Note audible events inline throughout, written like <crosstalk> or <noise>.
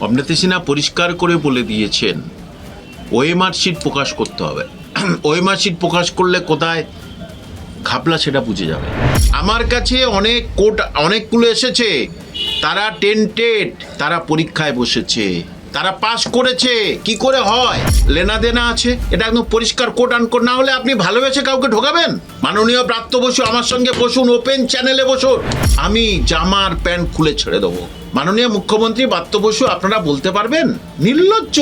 অমৃতা সিনহা পরিষ্কার করে বলে দিয়েছেন ওএমআর শিট প্রকাশ করতে হবে। <clears throat> ওএমআর শিট প্রকাশ করলে কোথায়? ঘাপলা সেটা বুঝে যাবে। আমার কাছে অনেক কোট, অনেকগুলো এসেছে। তারা টেন্টেড, তারা পরীক্ষায় বসেছে। তারা পাস করেছে। কি করে হয়? লেনা দেনা আছে। এটা একদম পরিষ্কার কোট আনকোট না হলে আপনি ভালোবেসে কাউকে ঢোকাবেন মাননীয় প্রাপ্ত বসু আমার সঙ্গে বসুন ওপেন চ্যানেলে বসুন। আমি জামার প্যান্ট খুলে ছেড়ে দেবো। মাননীয় মুখ্যমন্ত্রী বাত্য বসু আপনারা বলতে পারবেন? নির্লজ্জ!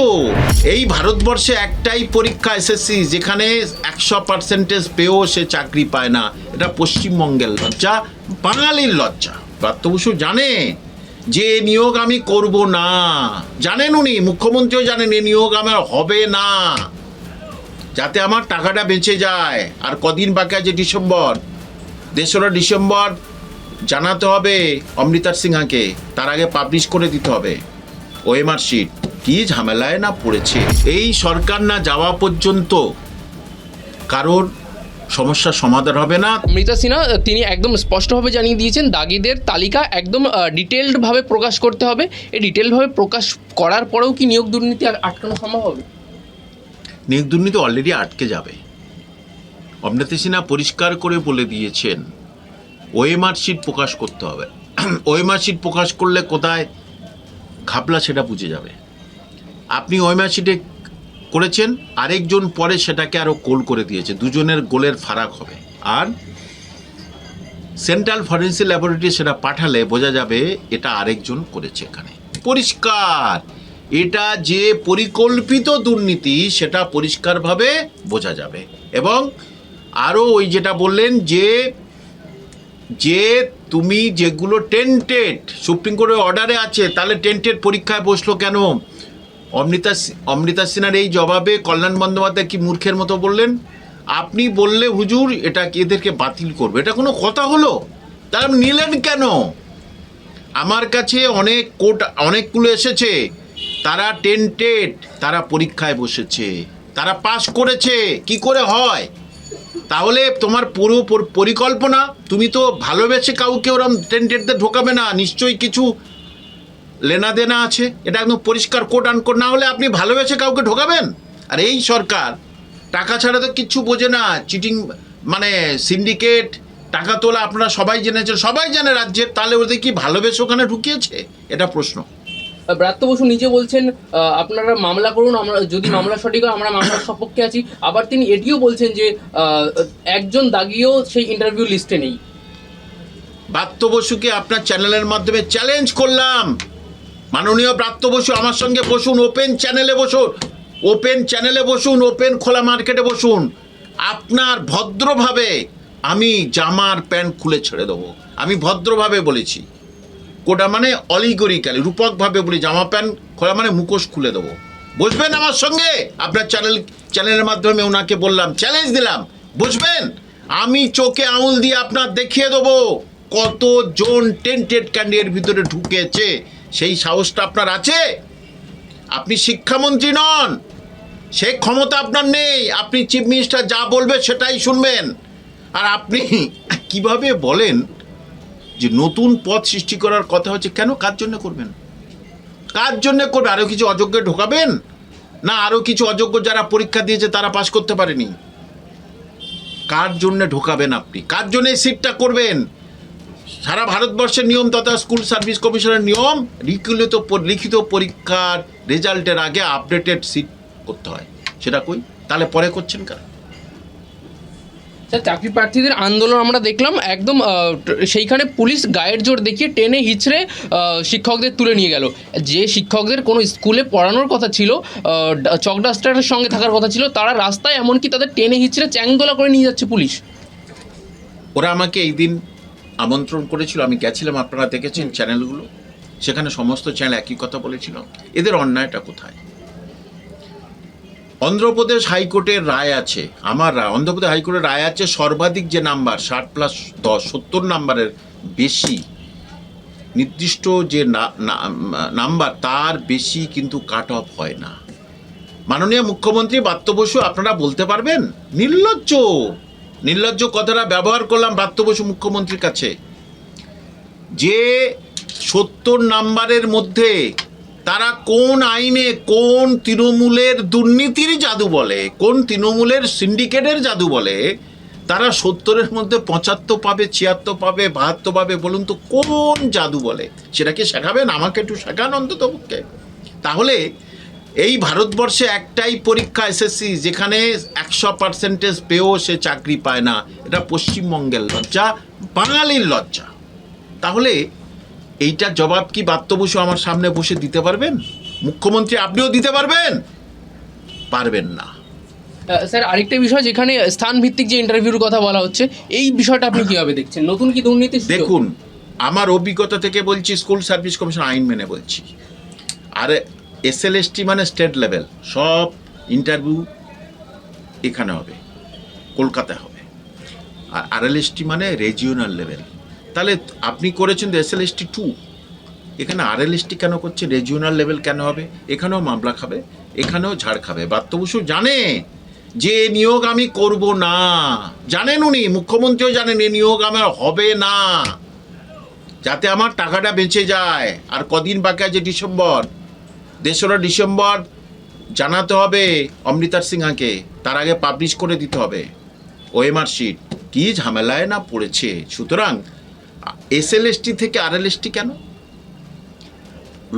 এই ভারতবর্ষে একটাই পরীক্ষা এসএসসি যেখানে একশো পার্সেন্টেজ পেয়েও সে চাকরি পায় না। এটা পশ্চিমবঙ্গের লজ্জা, বাঙালির লজ্জা। প্রাপ্ত বসু জানে যে নিয়োগ আমি করব না। জানেন উনি, মুখ্যমন্ত্রীও জানেন এ নিয়োগ আমার হবে না। যাতে আমার টাকাটা বেঁচে যায়। আর কদিন বাকি আছে ডিসেম্বর। তেসরা ডিসেম্বর জানাতে হবে অমৃতার সিংহাকে। তার আগে পাবলিশ করে দিতে হবে। ওএমআর শিট কি ঝামেলায় না পড়েছে? এই সরকার না যাওয়া পর্যন্ত কারোর সমস্যার সমাধান হবে না। অমৃতা সিনহা তিনি একদম স্পষ্টভাবে জানিয়ে দিয়েছেন দাগিদের তালিকা একদম ডিটেলডভাবে প্রকাশ করতে হবে। এই ডিটেলভাবে প্রকাশ করার পরেও কি নিয়োগ দুর্নীতি আর আটকানো সম্ভব হবে? নিয়োগ দুর্নীতি অলরেডি আটকে যাবে। অমৃতা সিনহা পরিষ্কার করে বলে দিয়েছেন ওএমআর শিট প্রকাশ করতে হবে। <clears throat> ওএমআর শিট প্রকাশ করলে কোথায় ঘাপলা সেটা বুঝে যাবে। আপনি ওএমআর শিটে করেছেন, আরেকজন পরে সেটাকে আরও গোল করে দিয়েছে। দুজনের গোলের ফারাক হবে। আর সেন্ট্রাল ফরেন্সিক ল্যাবরেটরি সেটা পাঠালে বোঝা যাবে এটা আরেকজন করেছে এখানে। পরিষ্কার! এটা যে পরিকল্পিত দুর্নীতি, সেটা পরিষ্কারভাবে বোঝা যাবে। এবং আরও ওই যেটা বললেন যে যে তুমি যেগুলো টেন্টেড, সুপ্রিম কোর্টের অর্ডারে আছে, তাহলে টেন্টেড পরীক্ষায় বসল কেন? অমৃতা অমৃতা সিনহার এই জবাবে কল্যাণ বন্দ্যোপাধ্যায় কি মূর্খের মতো বললেন? আপনি বললে হুজুর এটা এদেরকে বাতিল করবে? এটা কোনো কথা হলো? তারা নিলেন কেন? আমার কাছে অনেক কোট, অনেকগুলো এসেছে। তারা টেন্টেড, তারা পরীক্ষায় বসেছে। তারা পাস করেছে। কি করে হয়? তাহলে তোমার পুরো, পরিকল্পনা? তুমি তো ভালোবেসে কাউকে ওরম টেন্টেডদের ঢোকাবে না। নিশ্চয়ই কিছু লেনা দেনা আছে এটা একদম পরিষ্কার কোট আনকোট না হলে আপনি ভালোবেসে কাউকে ঢোকাবেন? আর এই সরকার টাকা ছাড়া তো কিচ্ছু বোঝে না চিটিং মানে সিন্ডিকেট টাকা তোলা আপনারা সবাই জেনেছেন সবাই জানে রাজ্যের তাহলে ওদের কি ভালোবেসে ওখানে ঢুকিয়েছে? এটা প্রশ্ন। ব্রাত্য বসু নিজে বলছেন আপনারা মামলা করুন আমরা যদি মামলা সঠিক হয় আমরা মামলার সপক্ষে আছি। আবার তিনি এটিও বলছেন যে একজন দাগিও সেই ইন্টারভিউ লিস্টে নেই। ব্রাত্য বসুকে আপনার চ্যানেলের মাধ্যমে চ্যালেঞ্জ করলাম। মাননীয় প্রাপ্ত বসু, আমার সঙ্গে বসুন ওপেন চ্যানেলে বসুন ওপেন চ্যানেলে বসুন ওপেন খোলা মার্কেটে বসুন। আপনার ভদ্রভাবে আমি জামার প্যান্ট খুলে ছেড়ে দেবো। আমি ভদ্রভাবে বলেছি, কোটা মানে অলিগরিক্যালি, রূপকভাবে বলি জামা প্যান্ট খোলা মানে মুখোশ খুলে দেবো। বসবেন আমার সঙ্গে? আপনার চ্যানেল চ্যানেলের মাধ্যমে ওনাকে বললাম চ্যালেঞ্জ দিলাম। বুঝবেন আমি চোখে আঙুল দিয়ে আপনার দেখিয়ে দেবো কতজন টেন্টেড ক্যান্ডিডেট ভিতরে ঢুকেছে। সেই সাহসটা আপনার আছে? আপনি শিক্ষামন্ত্রী নন। সেই ক্ষমতা আপনার নেই। আপনি চিফ মিনিস্টার যা বলবে সেটাই শুনবেন। আর আপনি <laughs> কীভাবে বলেন যে নতুন পথ সৃষ্টি করার কথা হচ্ছে কেন? কার জন্য করবেন? কার জন্য করবে আরও কিছু অযোগ্য ঢোকাবেন? না আরও কিছু অযোগ্য যারা পরীক্ষা দিয়েছে তারা পাশ করতে পারেনি? কার জন্য ঢোকাবেন আপনি? কার জন্য সিটটা করবেন? সারা ভারতবর্ষের নিয়ম তথা স্কুল সার্ভিস কমিশনের নিয়ম লিখিত লিখিত পরীক্ষার রেজাল্টের আগে আপডেটেড সিট করতে হয়। সেটা কই? তাহলে পরে করছেন কেন স্যার চাকরি প্রার্থীদের আন্দোলন আমরা দেখলাম একদম সেইখানে পুলিশ গায়ের জোর দেখিয়ে টেনে হিচড়ে শিক্ষকদের তুলে নিয়ে গেল। যে শিক্ষকদের কোনো স্কুলে পড়ানোর কথা ছিল আহ, ডা- চক ডাস্টারের সঙ্গে থাকার কথা ছিল তারা রাস্তায় এমনকি তাদের টেনে হিচড়ে চ্যাংদোলা করে নিয়ে যাচ্ছে পুলিশ। ওরা আমাকে এই দিন আমন্ত্রণ করেছিল আমি গেছিলাম আপনারা দেখেছেন চ্যানেলগুলো। সেখানে সমস্ত চ্যানেল একই কথা বলেছিল। এদের অন্যায়টা কোথায়? অন্ধ্রপ্রদেশ হাইকোর্টের রায় আছে আমার রায়। অন্ধ্রপ্রদেশ হাইকোর্টের রায় আছে সর্বাধিক যে নাম্বার ষাট প্লাস দশ সত্তর নাম্বারের বেশি নির্দিষ্ট যে নাম্বার তার বেশি কিন্তু কাট অফ হয় না। মাননীয় মুখ্যমন্ত্রী বাত্য বসু আপনারা বলতে পারবেন? নির্লজ্জ! নির্লজ্জ কথাটা ব্যবহার করলাম ব্রাত্য বসু মুখ্যমন্ত্রীর কাছে। যে সত্তর নাম্বারের মধ্যে তারা কোন আইনে কোন তৃণমূলের দুর্নীতির জাদু বলে, কোন তৃণমূলের সিন্ডিকেটের জাদু বলে, তারা সত্তরের মধ্যে পঁচাত্তর পাবে, ছিয়াত্তর পাবে, বাহাত্তর পাবে বলুন তো কোন জাদু বলে? সেটাকে শেখাবেন, আমাকে একটু শেখান অন্তত তাহলে এই ভারতবর্ষে একটাই পরীক্ষা এসএসসি যেখানে একশো পার্সেন্টেজ পেয়েও সে চাকরি পায় না। এটা পশ্চিমবঙ্গের লজ্জা বাঙালির লজ্জা। তাহলে এইটার জবাব কি বাত্য বসু আমার সামনে বসে দিতে পারবেন? মুখ্যমন্ত্রী আপনিও দিতে পারবেন? পারবেন না। স্যার আরেকটা বিষয় যেখানে স্থান ভিত্তিক যে ইন্টারভিউর কথা বলা হচ্ছে এই বিষয়টা আপনি কীভাবে দেখছেন? নতুন কি দুর্নীতি দেখুন আমার অভিজ্ঞতা থেকে বলছি স্কুল সার্ভিস কমিশন আইন মেনে বলছি। আর এস এল এস টি মানে স্টেট লেভেল। সব ইন্টারভিউ এখানে হবে কলকাতায় হবে। আর আর এল এস টি মানে রেজিওনাল লেভেল তাহলে আপনি করেছেন তো এস এল এস টি এখানে আর এল এস টি কেন করছে? রেজিওনাল লেভেল কেন হবে? এখানেও মামলা খাবে, এখানেও ঝাড় খাবে। বাত্যবসু জানে যে নিয়োগ আমি করব না। জানেন উনি, মুখ্যমন্ত্রীও জানেন এ নিয়োগ আমার হবে না। যাতে আমার টাকাটা বেঁচে যায়। আর কদিন বাকি আছে ডিসেম্বর? তেসরা ডিসেম্বর জানাতে হবে অমৃতার সিংহাকে। তার আগে পাবলিশ করে দিতে হবে। ওএমআর শিট কি ঝামেলায় না পড়েছে? সুতরাং এস এল এস টি থেকে আর এল এস টি কেন?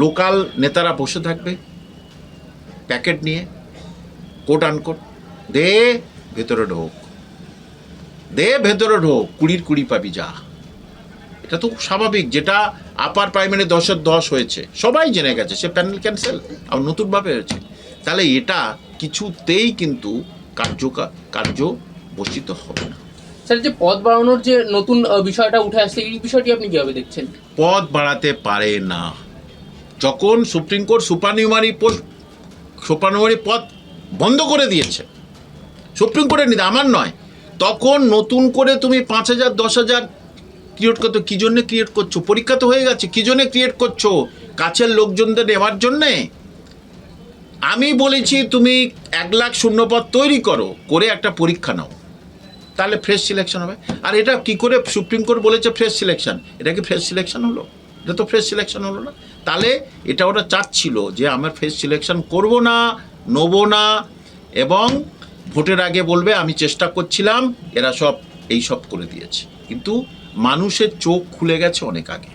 লোকাল নেতারা বসে থাকবে প্যাকেট নিয়ে কোট আনকোট দে ভেতরে ঢোক। দে ভেতরে ঢোক, কুড়ির কুড়ি পাবি যা। এটা তো স্বাভাবিক যেটা আপার প্রাইমারি দশের দশ হয়েছে। সবাই জেনে গেছে সে প্যানেল ক্যান্সেল আর নতুনভাবে হয়েছে। তাহলে এটা কিছুতেই কিন্তু কার্য কার্য বর্ষিত হবে না। স্যার যে পদ বাড়ানোর যে নতুন বিষয়টা উঠে আসছে এই বিষয়টি আপনি কীভাবে দেখছেন? পদ বাড়াতে পারে না। যখন Supreme Court supernumerary post supernumerary পদ বন্ধ করে দিয়েছে সুপ্রিম কোর্টের নিতে আমার নয় তখন নতুন করে তুমি পাঁচ হাজার দশ হাজার ক্রিয়েট করতে, কী জন্যে ক্রিয়েট করছ? পরীক্ষা তো হয়ে গেছে, কী জন্যে ক্রিয়েট করছ? কাছের লোকজনদের নেওয়ার জন্যে? আমি বলেছি, তুমি এক লাখ শূন্যপদ তৈরি করো, করে একটা পরীক্ষা নাও। তাহলে ফ্রেশ সিলেকশন হবে। আর এটা কি করে সুপ্রিম কোর্ট বলেছে ফ্রেশ সিলেকশন এটা কি ফ্রেশ সিলেকশন হলো? এটা তো ফ্রেশ সিলেকশন হলো না। তাহলে এটা ওরা চাচ্ছিল যে আমার ফ্রেশ সিলেকশন করব না, নেব না, এবং ভোটের আগে বলবে, আমি চেষ্টা করছিলাম, এরা সব, এই সব করে দিয়েছে। কিন্তু মানুষের চোখ খুলে গেছে অনেক আগে।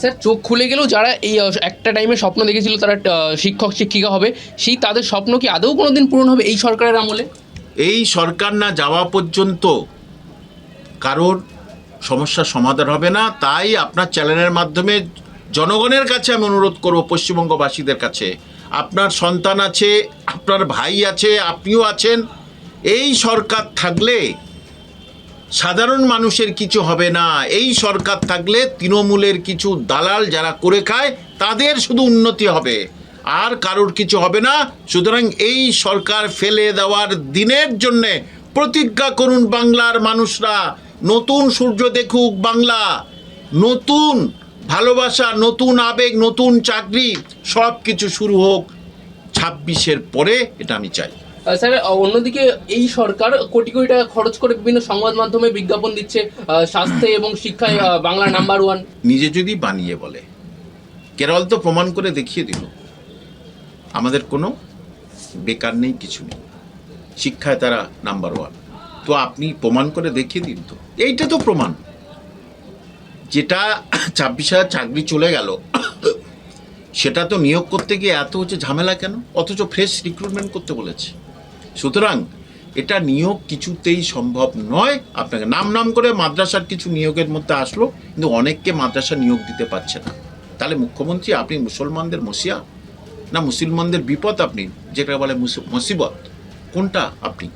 স্যার চোখ খুলে গেলেও যারা এই একটা টাইমে স্বপ্ন দেখেছিল তারা শিক্ষক শিক্ষিকা হবে সেই তাদের স্বপ্ন কি আদৌ কোনো দিন পূরণ হবে এই সরকারের আমলে? এই সরকার না যাওয়া পর্যন্ত কারোর সমস্যার সমাধান হবে না। তাই আপনার চ্যানেলের মাধ্যমে জনগণের কাছে আমি অনুরোধ করব পশ্চিমবঙ্গবাসীদের কাছে আপনার সন্তান আছে আপনার ভাই আছে আপনিও আছেন এই সরকার থাকলে সাধারণ মানুষের কিছু হবে না। এই সরকার থাকলে তৃণমূলের কিছু দালাল যারা করে খায়, তাদের শুধু উন্নতি হবে। আর কারোর কিছু হবে না। সুতরাং এই সরকার ফেলে দেওয়ার দিনের জন্যে প্রতিজ্ঞা করুন বাংলার মানুষরা, নতুন সূর্য দেখুক বাংলা। নতুন ভালোবাসা, নতুন আবেগ, নতুন চাকরি সব কিছু শুরু হোক ছাব্বিশের পরে, এটা আমি চাই। স্যার অন্যদিকে এই সরকার কোটি কোটি টাকা খরচ করে বিভিন্ন সংবাদ মাধ্যমে বিজ্ঞাপন দিচ্ছে স্বাস্থ্যে এবং শিক্ষায় বাংলা নাম্বার ওয়ান নিজে যদি বানিয়ে বলে, কেরল তো প্রমাণ করে দেখিয়ে দিল, আমাদের কোনো বেকার নেই, কিছু নেই। শিক্ষায় তারা নাম্বার ওয়ান তো আপনি প্রমাণ করে দেখিয়ে দিন তো। এইটা তো প্রমাণ। যেটা ছাব্বিশ হাজার চাকরি চলে গেল, সেটা তো নিয়োগ করতে গিয়ে এত হচ্ছে ঝামেলা কেন? অথচ ফ্রেশ রিক্রুটমেন্ট করতে বলেছে। সুতরাং এটা নিয়োগ কিছুতেই সম্ভব নয়। আপনাকে নাম নাম করে মাদ্রাসার কিছু নিয়োগের মধ্যে আসলো, কিন্তু অনেককে মাদ্রাসা নিয়োগ দিতে পারছে না। তাহলে মুখ্যমন্ত্রী, আপনি মুসলমানদের মসিয়া? না মুসলমানদের বিপদ আপনি যেটা বলে মুসিবত? কোনটা আপনি?